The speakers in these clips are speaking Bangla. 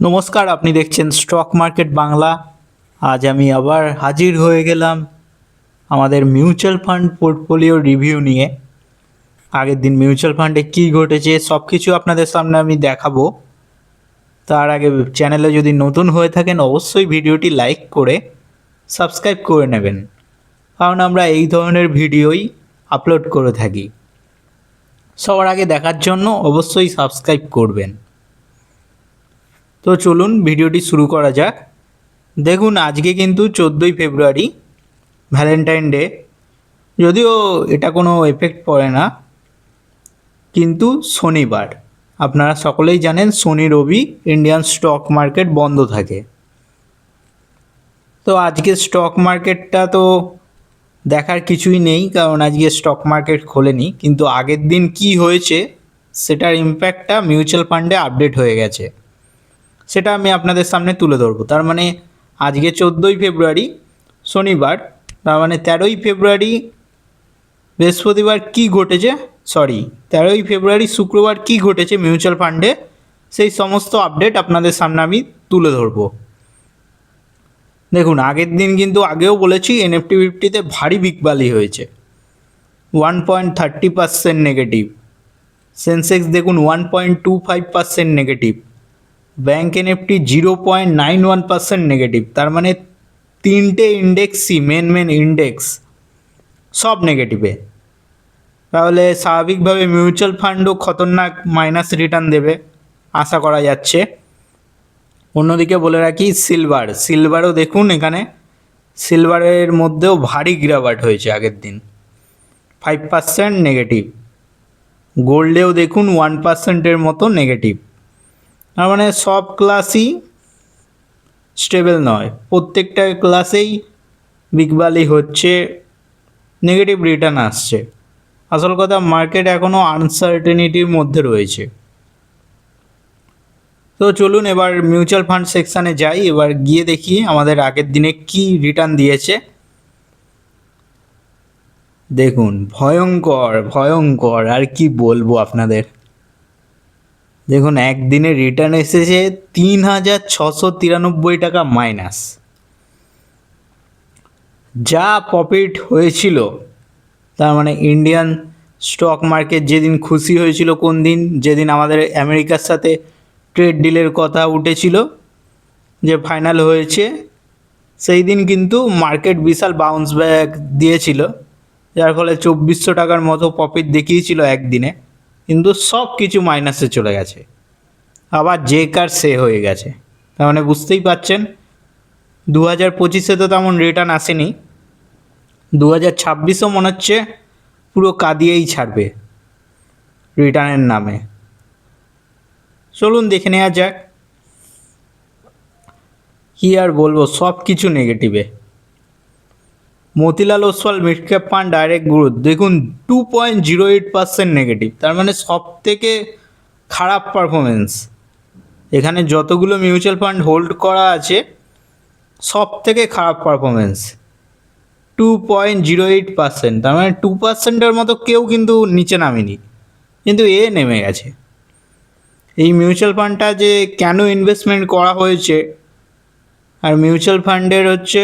নমস্কার, আপনি দেখছেন স্টক মার্কেট বাংলা আজ আমি আবার হাজির হয়ে গেলাম আমাদের মিউচুয়াল ফান্ড পোর্টফোলিও রিভিউ নিয়ে। আগের দিন মিউচুয়াল ফান্ডে কী ঘটেছে সব কিছু আপনাদের সামনে আমি দেখাবো। তার আগে চ্যানেলে যদি নতুন হয়ে থাকেন, অবশ্যই ভিডিওটি লাইক করে সাবস্ক্রাইব করে নেবেন। কারণ আমরা এই ধরনের ভিডিওই আপলোড করে থাকি। সবার আগে দেখার জন্য অবশ্যই সাবস্ক্রাইব করবেন। তো চলুন ভিডিওটি শুরু করা যাক। দেখুন, আজকে কিন্তু চোদ্দোই ফেব্রুয়ারি ভ্যালেন্টাইন ডে যদিও এটা কোনো এফেক্ট পড়ে না, কিন্তু শনিবার। আপনারা সকলেই জানেন, শনি, রবি ইন্ডিয়ান স্টক মার্কেট বন্ধ থাকে। তো আজকে স্টক মার্কেটটা তো দেখার কিছুই নেই, কারণ আজকে স্টক মার্কেট খোলেনি। কিন্তু আগের দিন কি হয়েছে, সেটার ইম্প্যাক্টটা মিউচুয়াল ফান্ডে আপডেট হয়ে গেছে। সেটা আমি আপনাদের সামনে তুলে ধরবো। তার মানে আজকে চোদ্দোই ফেব্রুয়ারি শনিবার, তার মানে তেরোই ফেব্রুয়ারি বৃহস্পতিবার কি ঘটেছে? সরি তেরোই ফেব্রুয়ারি শুক্রবার কি ঘটেছে মিউচুয়াল ফান্ডে? সেই সমস্ত আপডেট আপনাদের সামনে আমি তুলে ধরবো। দেখুন, আগের দিন কিন্তু আগেও বলেছি এনএফটি ফিফটিতে ভারী বিকবালি হয়েছে। One point thirty percent negative Sensex দেখুন one point two five percent negative bank NFT zero point nine one percent negative তার মানে তিনটে ইন্ডেক্সই মেন মেন ইন্ডেক্স সব নেগেটিভে তাহলে স্বাভাবিকভাবে মিউচুয়াল ফান্ডও খতরনাক মাইনাস রিটার্ন দেবে, আশা করা যাচ্ছে। অন্যদিকে বলে রাখি সিলভার সিলভারও দেখুন এখানে সিলভারের মধ্যেও ভারী গ্রাবাট হয়েছে আগের দিন। ফাইভ পার্সেন্ট নেগেটিভ গোল্ডেও দেখুন ওয়ান পার্সেন্টের মতো নেগেটিভ তার মানে সব ক্লাসই স্টেবল নয়। প্রত্যেকটা ক্লাসেই বিগবালি হচ্ছে নেগেটিভ রিটার্ন আসছে। আসল কথা মার্কেট এখনও আনসার্টেনিটির মধ্যে রয়েছে। তো চলুন এবার মিউচুয়াল ফান্ড সেকশানে যাই। এবার গিয়ে দেখি আমাদের আগের দিনে কি রিটার্ন দিয়েছে। দেখুন, ভয়ঙ্কর ভয়ঙ্কর, আর কি বলব আপনাদের? দেখুন, একদিনে রিটার্ন এসেছে তিন হাজার ছশো তিরানব্বই টাকা মাইনাস যা প্রফিট হয়েছিল, তার মানে ইন্ডিয়ান স্টক মার্কেট যেদিন খুশি হয়েছিল কোন দিন, যেদিন আমাদের আমেরিকার সাথে ট্রেড ডিলের কথা উঠেছিল, যে ফাইনাল হয়েছে, সেই দিন কিন্তু মার্কেট বিশাল বাউন্স ব্যাক দিয়েছিল, যার ফলে চব্বিশশো টাকার মতো প্রফিট দেখিয়েছিল একদিনে। কিন্তু সব কিছু মাইনাসে চলে গেছে। আবার যে কার সে হয়ে গেছে। তার মানে বুঝতেই পাচ্ছেন দু হাজার পঁচিশে তো তেমন রিটার্ন আসেনি। দু হাজার ছাব্বিশও মনে হচ্ছে পুরো কাঁদিয়েই ছাড়বে রিটার্নের নামে। চলুন দেখে নেওয়া যাক। কী আর বলব, সব কিছু নেগেটিভে Motilal Oswal mid cap fund direct growth দেখুন two point zero eight percent negative তার মানে সব থেকে খারাপ পারফরমেন্স এখানে যতগুলো মিউচুয়াল ফান্ড হোল্ড করা আছে সব থেকে খারাপ performance two point zero eight percent তার মানে টু পার্সেন্টের মতো কেউ কিন্তু নিচে নামেনি। কিন্তু এ নেমে গেছে। এই মিউচুয়াল ফান্ডটা যে কেন ইনভেস্টমেন্ট করা হয়েছে, আর মিউচুয়াল ফান্ডের হচ্ছে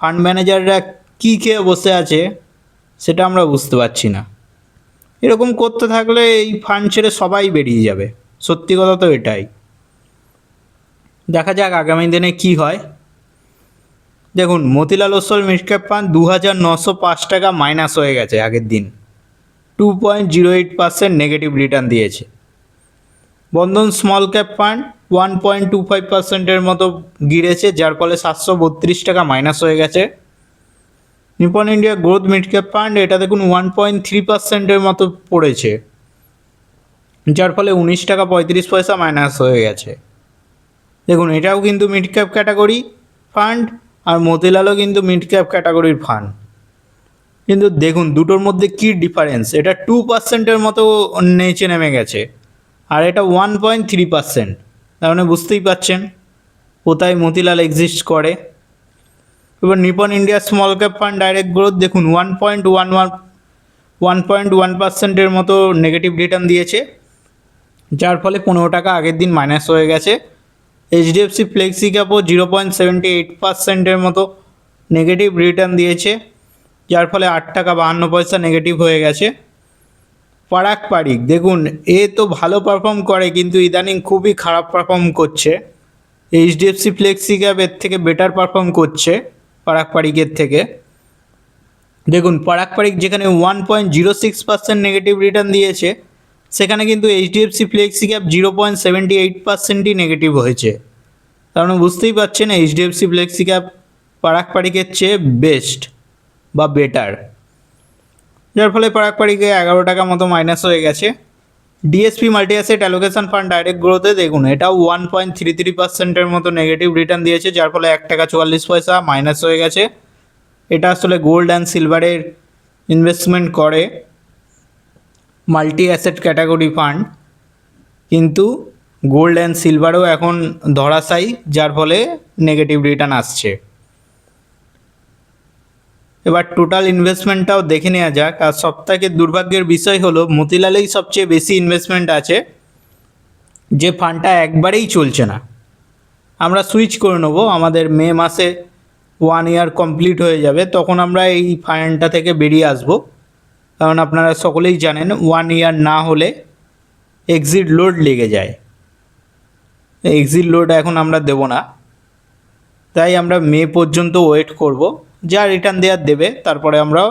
ফান্ড ম্যানেজাররা কী খেয়ে বসে আছে, সেটা আমরা বুঝতে পারছি না। এরকম করতে থাকলে এই ফান্ড ছেড়ে সবাই বেরিয়ে যাবে, সত্যি কথা তো এটাই। দেখা যাক আগামী দিনে কি হয়। দেখুন, মতিলাল ওসল মিডক্যাপ ফান্ড দু হাজার নশো পাঁচ টাকা মাইনাস হয়ে গেছে আগের দিন। Two point zero eight percent negative return দিয়েছে। Bandhan small cap fund one point two five পার্সেন্টের মতো গিরেছে, যার ফলে সাতশো বত্রিশ টাকা মাইনাস হয়ে গেছে। Nippon India growth mid cap fund এটা দেখুন ওয়ান পয়েন্ট থ্রি পার্সেন্টের মতো পড়েছে, যার ফলে উনিশ টাকা পঁয়ত্রিশ পয়সা মাইনাস হয়ে গেছে। দেখুন, এটাও কিন্তু মিড ক্যাপ ক্যাটাগরি ফান্ড আর মতিলালও কিন্তু মিড ক্যাপ ক্যাটাগরির ফান্ড কিন্তু দেখুন, দুটোর মধ্যে কী ডিফারেন্স এটা টু পার্সেন্টের মতো নিচে নেমে গেছে, আর এটা ওয়ান পয়েন্ট থ্রি পার্সেন্ট তার মানে বুঝতেই পারছেন, কোথায় মতিলাল এক্সিস্ট করে। এবার Nippon India small cap fund direct growth দেখুন one point one one one point one পার্সেন্টের মতো নেগেটিভ রিটার্ন দিয়েছে, যার ফলে পনেরো টাকা আগের দিন মাইনাস হয়ে গেছে। এইচডিএফসি ফ্লেক্সি ক্যাপও জিরো পয়েন্ট সেভেন্টি এইট পার্সেন্টের মতো নেগেটিভ রিটার্ন দিয়েছে, যার ফলে আট টাকা বাহান্ন পয়সা নেগেটিভ হয়ে গেছে। পারাক পারিক, দেখুন, এ তো ভালো পারফর্ম করে, কিন্তু ইদানিং খুবই খারাপ পারফর্ম করছে। এইচডিএফসি ফ্লেক্সি ক্যাপ এর থেকে বেটার পারফর্ম করছে। পারাক পারিকের থেকে। দেখুন পারাক পারিক যেখানে one point zero six percent negative return দিয়েছে, সেখানে কিন্তু HDFC flexi cap zero point seventy eight পার্সেন্টই নেগেটিভ হয়েছে। কারণ বুঝতেই পারছেন এইচডিএফসি ফ্লেক্সি ক্যাপ পারাক পারিকের চেয়ে বেস্ট বা বেটার যার ফলে পারাক পারিকে এগারো টাকা মতো মাইনাস হয়ে গেছে। DSP multi asset allocation fund direct গ্রোথে দেখুন, এটাও ওয়ান পয়েন্ট থ্রি থ্রি পার্সেন্টের মতো নেগেটিভ রিটার্ন দিয়েছে, যার ফলে এক টাকা চুয়াল্লিশ পয়সা মাইনাস হয়ে গেছে। এটা আসলে গোল্ড অ্যান্ড সিলভারের ইনভেস্টমেন্ট করে মাল্টি অ্যাসেট ক্যাটাগরি ফান্ড কিন্তু গোল্ড অ্যান্ড সিলভারও এখন ধরাশায়ী, যার ফলে নেগেটিভ রিটার্ন আসছে। এবার টোটাল ইনভেস্টমেন্টটাও দেখে নেওয়া যাক। আর সবথেকে দুর্ভাগ্যের বিষয় হলো, মতিলালেই সবচেয়ে বেশি ইনভেস্টমেন্ট আছে, যে ফান্ডটা একবারেই চলছে না। আমরা সুইচ করে নেব, আমাদের মে মাসে ওয়ান ইয়ার কমপ্লিট হয়ে যাবে, তখন আমরা এই ফান্ডটা থেকে বেরিয়ে আসব। কারণ আপনারা সকলেই জানেন ওয়ান ইয়ার না হলে এক্সিট লোড লেগে যায়। এক্সিট লোড এখন আমরা দেব না। তাই আমরা মে পর্যন্ত ওয়েট করব। যা রিটার্ন দেওয়ার দেবে, তারপরে আমরা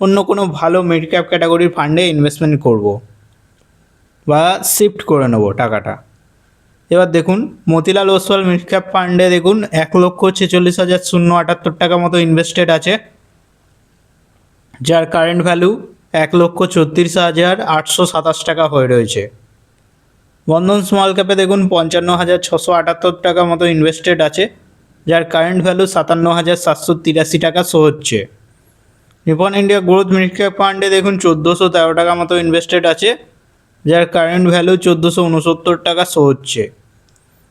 অন্য কোনো ভালো মিড ক্যাপ ক্যাটাগরির ফান্ডে ইনভেস্টমেন্ট করব বা শিফট করে নেব টাকাটা। এবার দেখুন, মতিলাল ওসওয়াল মিড ক্যাপ ফান্ডে দেখুন, এক লক্ষ ছেচল্লিশ হাজার শূন্য আটাত্তর টাকা মতো ইনভেস্টেড আছে। যার কারেন্ট ভ্যালু এক লক্ষ ছত্রিশ হাজার আটশো সাতাশ টাকা হয়ে রয়েছে। বন্ধন স্মল ক্যাপে দেখুন, পঞ্চান্ন হাজার ছশো আটাত্তর টাকা মতো ইনভেস্টেড আছে। যার কারেন্ট ভ্যালু সাতান্ন হাজার সাতশো তিরাশি টাকা শো হচ্ছে। নিপন ইন্ডিয়া গ্রোথ মিড ফান্ডে দেখুন চোদ্দোশো তেরো টাকা মতো ইনভেস্টেড আছে, যার কারেন্ট ভ্যালু চোদ্দোশো উনসত্তর টাকা শো হচ্ছে।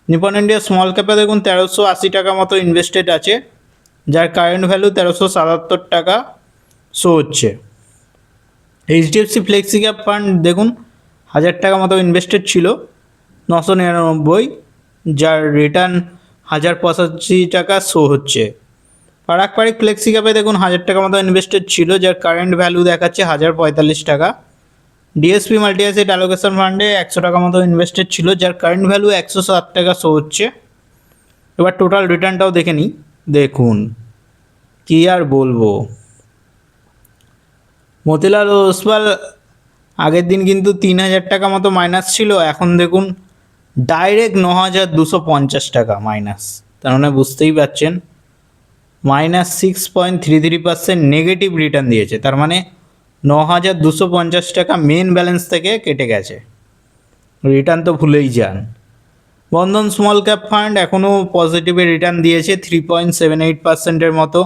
নিপন ইন্ডিয়া স্মল ক্যাপে দেখুন তেরোশো আশি টাকা মতো ইনভেস্টেড আছে, যার কারেন্ট ভ্যালু তেরোশো সাতাত্তর টাকা শো হচ্ছে। এইচডিএফসি ফ্লেক্সি ক্যাপ ফান্ড দেখুন হাজার টাকা মতো ইনভেস্টেড ছিল, নশো নিরানব্বই, যার রিটার্ন হাজার পঁচাশি টাকা শো হচ্ছে। পারাক পারিক ফ্লেক্সি ক্যাপে দেখুন, হাজার টাকা মতো ইনভেস্টেড ছিল, যার কারেন্ট ভ্যালু দেখাচ্ছে হাজার পঁয়তাল্লিশ টাকা। ডিএসপি মাল্টি অ্যাসেট অ্যালোকেশন ফান্ডে একশো টাকা মতো ইনভেস্টেড ছিল, যার কারেন্ট ভ্যালু একশো সাত টাকা শো হচ্ছে। এবার টোটাল রিটার্নটাও দেখে নিই। দেখুন, কী আর বলব। মতিলাল ওসওয়াল আগের দিন কিন্তু তিন হাজার টাকা মতো মাইনাস ছিল, এখন দেখুন ডাইরেক্ট ন হাজার দুশো পঞ্চাশ টাকা মাইনাস তার মানে বুঝতেই পারছেন minus six point three three percent negative return দিয়েছে। তার মানে ন হাজার দুশো পঞ্চাশ টাকা মেন ব্যালেন্স থেকে কেটে গেছে। রিটার্ন তো ভুলেই যান। বন্ধন স্মল ক্যাপ ফান্ড এখনও পজিটিভে রিটার্ন দিয়েছে থ্রি পয়েন্ট সেভেন এইট পার্সেন্টের মতো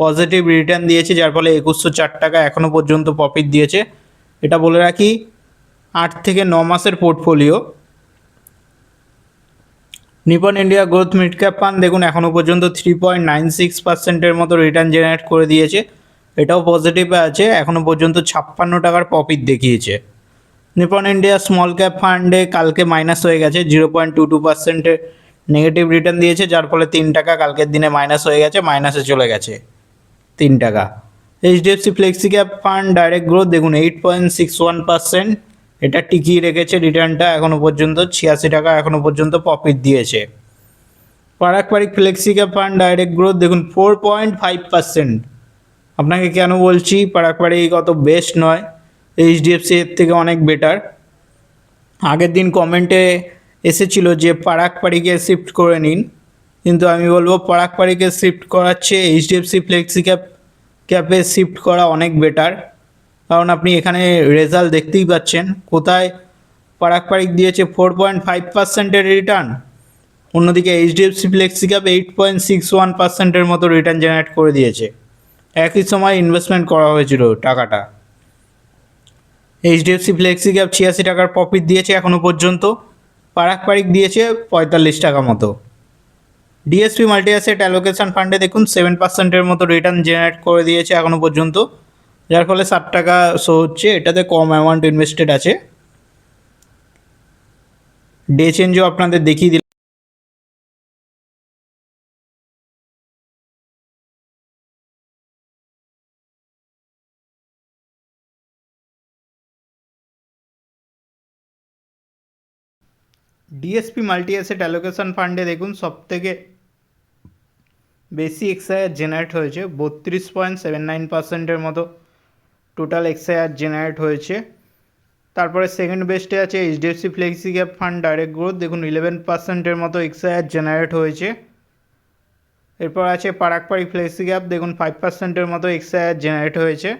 পজিটিভ রিটার্ন দিয়েছে, যার ফলে একুশশো চার টাকা এখনও পর্যন্ত প্রফিট দিয়েছে। এটা বলে রাখি, আট থেকে ন মাসের portfolio Nippon India growth mid cap fund দেখুন এখনও পর্যন্ত থ্রি পয়েন্ট নাইন সিক্স পার্সেন্টের মতো রিটার্ন জেনারেট করে দিয়েছে। এটাও পজিটিভে আছে। এখনও পর্যন্ত ছাপ্পান্ন টাকার প্রফিট দেখিয়েছে। নিপন ইন্ডিয়া স্মল ক্যাপ ফান্ডে কালকে মাইনাস হয়ে গেছে জিরো পয়েন্ট টু টু পার্সেন্টের নেগেটিভ রিটার্ন দিয়েছে, যার ফলে তিন টাকা কালকের দিনে মাইনাস হয়ে গেছে মাইনাসে চলে গেছে তিন টাকা। HDFC flexi cap fund direct growth দেখুন eight point six one percent এটা টিকিয়ে রেখেছে রিটার্নটা এখনও পর্যন্ত, ছিয়াশি টাকা এখনও পর্যন্ত প্রফিট দিয়েছে। Parag Parikh flexi cap fund direct growth, দেখুন ফোর পয়েন্ট ফাইভ পার্সেন্ট আপনাকে কেন বলছি, পারাক পারিক অত বেস্ট নয়, এইচডিএফসি এর থেকে অনেক বেটার আগের দিন কমেন্টে এসেছিল যে পারাক পারিকে শিফট করে নিন, কিন্তু আমি বলব পারাক পারিকে শিফট করাচ্ছে, এইচডিএফসি ফ্লেক্সি ক্যাপ ক্যাপে শিফট করা অনেক বেটার কারণ আপনি এখানে রেজাল্ট দেখতেই পাচ্ছেন। কোথায়? পারাক পারিক দিয়েছে ফোর পয়েন্ট ফাইভ পার্সেন্টের রিটার্ন অন্যদিকে HDFC flexi cap eight point six one পার্সেন্টের মতো রিটার্ন জেনারেট করে দিয়েছে। একই সময় ইনভেস্টমেন্ট করা হয়েছিল টাকাটা। এইচডিএফসি ফ্লেক্সি ক্যাপ ছিয়াশি টাকার প্রফিট দিয়েছে এখনও পর্যন্ত। পারাক পারিক দিয়েছে পঁয়তাল্লিশ টাকা মতো। ডিএসপি মাল্টি অ্যাসেট অ্যালোকেশন ফান্ডে দেখুন সেভেন পার্সেন্টের মতো রিটার্ন জেনারেট করে দিয়েছে এখনও পর্যন্ত। যার ফলে ষাট টাকা শো হচ্ছে, এটাতে কম অ্যামাউন্ট ইনভেস্টেড আছে। ডে চেঞ্জও আপনাদের দেখিয়ে দিলাম। ডিএসপি মাল্টি অ্যাসেট অ্যালোকেশন ফান্ডে দেখুন সব থেকে বেশি এক্সায়ার জেনারেট হয়েছে, বত্রিশ পয়েন্ট সেভেন নাইন পার্সেন্টের মতো। টোটাল এক্সআইআর জেনারেট হয়েছে। তারপরে সেকেন্ড বেস্টে আছে HDFC flexi cap fund direct growth দেখুন ইলেভেন পার্সেন্টের মতো এক্সআইআর জেনারেট হয়েছে। এরপর আছে পারাকপাড়ি ফ্লেক্সি গ্যাপ দেখুন ফাইভ পার্সেন্টের মতো এক্সআইআর জেনারেট হয়েছে।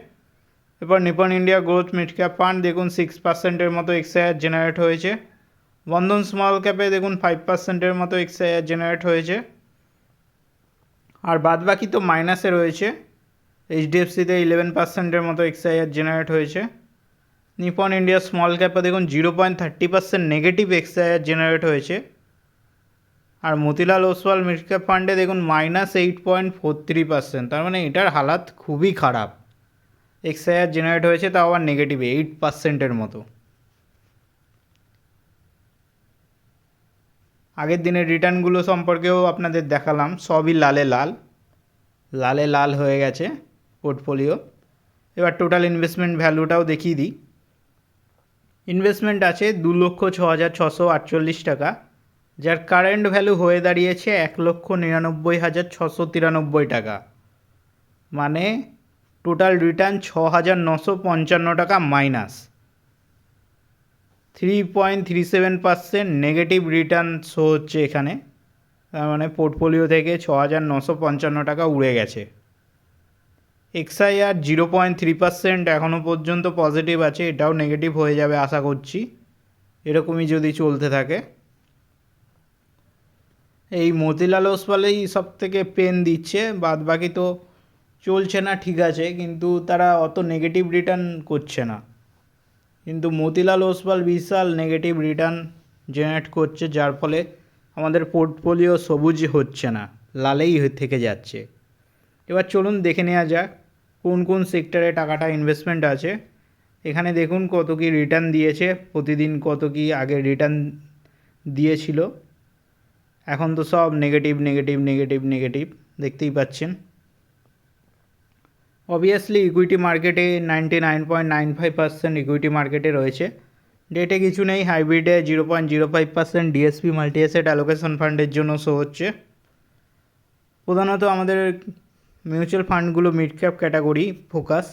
এরপর Nippon India growth mid cap fund দেখুন সিক্স পার্সেন্টের মতো এক্সআইআর জেনারেট হয়েছে। বন্ধন স্মল ক্যাপে দেখুন ফাইভ পার্সেন্টের মতো এক্সআইআর জেনারেট হয়েছে। আর বাদ বাকি তো মাইনাসে রয়েছে। এইচডিএফসিতে ইলেভেন পার্সেন্টের মতো এক্সআইআর জেনারেট হয়েছে। নিপন ইন্ডিয়া স্মল ক্যাপে দেখুন zero point thirty percent negative XIRR generate হয়েছে। আর মতিলাল ওসওয়াল মিড ক্যাপ ফান্ডে দেখুন minus eight point four three percent তার মানে এটার হালাত খুবই খারাপ। এক্সআইআর জেনারেট হয়েছে, তাও আবার নেগেটিভ এইট পার্সেন্টের মতো। আগের দিনের রিটার্নগুলো সম্পর্কেও আপনাদের দেখালাম। সবই লালে লাল। লালে লাল হয়ে গেছে। পোর্টফোলিও এবার টোটাল ইনভেস্টমেন্ট ভ্যালুটাও দেখিয়ে দিই। ইনভেস্টমেন্ট আছে দু লক্ষ ছ হাজার ছশো আটচল্লিশ টাকা, যার কারেন্ট ভ্যালু হয়ে দাঁড়িয়েছে এক লক্ষ নিরানব্বই হাজার ছশো তিরানব্বই টাকা। মানে টোটাল রিটার্ন ছ হাজার নশো পঞ্চান্ন টাকা minus three point three seven percent negative return show হচ্ছে এখানে। তার মানে পোর্টফোলিও থেকে ছ হাজার নশো পঞ্চান্ন টাকা উড়ে গেছে। XIRR zero point three percent এখনও পর্যন্ত পজিটিভ আছে, এটাও নেগেটিভ হয়ে যাবে আশা করছি। এরকমই যদি চলতে থাকে। এই মতিলাল ওসওয়ালেই সব থেকে পেন দিচ্ছে বাদ বাকি তো চলছে না, ঠিক আছে, কিন্তু তারা অত নেগেটিভ রিটার্ন করছে না। কিন্তু মতিলাল ওসওয়াল বিশাল নেগেটিভ রিটার্ন জেনারেট করছে, যার ফলে আমাদের পোর্টফোলিও সবুজ হচ্ছে না, লালেই থেকে যাচ্ছে। এবার চলুন দেখে নেওয়া যাক। কোন কোন সেক্টরে টাকাটা ইনভেস্টমেন্ট আছে। এখানে দেখুন কত কি রিটার্ন দিয়েছে, প্রতিদিন কত কি আগে রিটার্ন দিয়েছিল। এখন তো সব নেগেটিভ নেগেটিভ নেগেটিভ নেগেটিভ দেখতেই পাচ্ছেন। অবভিয়াসলি ইকুইটি মার্কেটে ninety nine point nine five percent equity মার্কেটে রয়েছে। ডেটে কিছু নেই হাইব্রিডে zero point zero five percent DSP multi asset allocation ফান্ডের জন্য শো হচ্ছে। প্রধানত আমাদের mutual ফান্ডগুলো mid cap category focus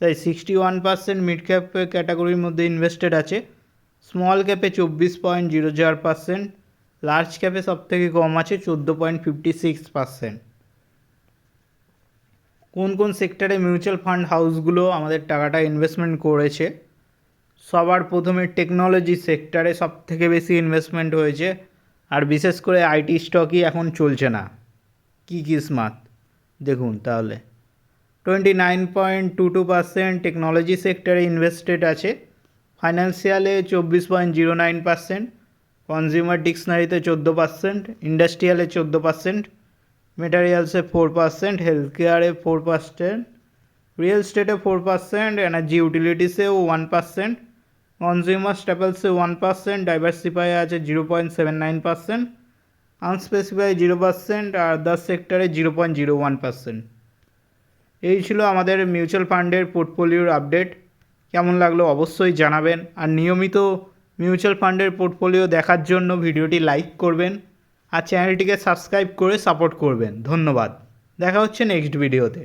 তাই sixty one percent mid cap ক্যাটাগরির মধ্যে ইনভেস্টেড আছে। স্মল ক্যাপে চব্বিশ পয়েন্ট জিরো চার পার্সেন্ট লার্জ ক্যাপে সব থেকে কম আছে চোদ্দ পয়েন্ট ফিফটি সিক্স পার্সেন্ট কোন কোন সেক্টরে মিউচুয়াল ফান্ড হাউসগুলো আমাদের টাকাটা ইনভেস্টমেন্ট করেছে? সবার প্রথমে টেকনোলজি সেক্টরে সব থেকে বেশি ইনভেস্টমেন্ট হয়েছে, আর বিশেষ করে আইটি স্টকই এখন চলছে না। কী কী স্মার্ট দেখুন তাহলে। Twenty nine point two two percent technology সেক্টরে ইনভেস্টেড আছে। ফাইন্যান্সিয়ালে চব্বিশ point zero nine percent consumer ডিকশনারিতে চোদ্দ পার্সেন্ট ইন্ডাস্ট্রিয়ালে চোদ্দ পার্সেন্ট মেটারিয়ালসে ফোর পার্সেন্ট হেলথ কেয়ারে ফোর পার্সেন্ট রিয়েল স্টেটে ফোর পার্সেন্ট এনার্জি ইউটিলিটিসেও ওয়ান পার্সেন্ট কনজিউমার স্টেপলসে ওয়ান পার্সেন্ট ডাইভার্সিফাই আছে zero point seven nine percent unspecify zero percent আর আদার সেক্টরে zero point zero one percent. এই ছিল আমাদের মিউচুয়াল ফান্ডের পোর্টফোলিওর আপডেট। কেমন লাগল অবশ্যই জানাবেন। আর নিয়মিত মিউচুয়াল ফান্ডের পোর্টফোলিও দেখার জন্য ভিডিওটি লাইক করবেন আর চ্যানেলটিকে সাবস্ক্রাইব করে সাপোর্ট করবেন। ধন্যবাদ। দেখা হচ্ছে নেক্সট ভিডিওতে।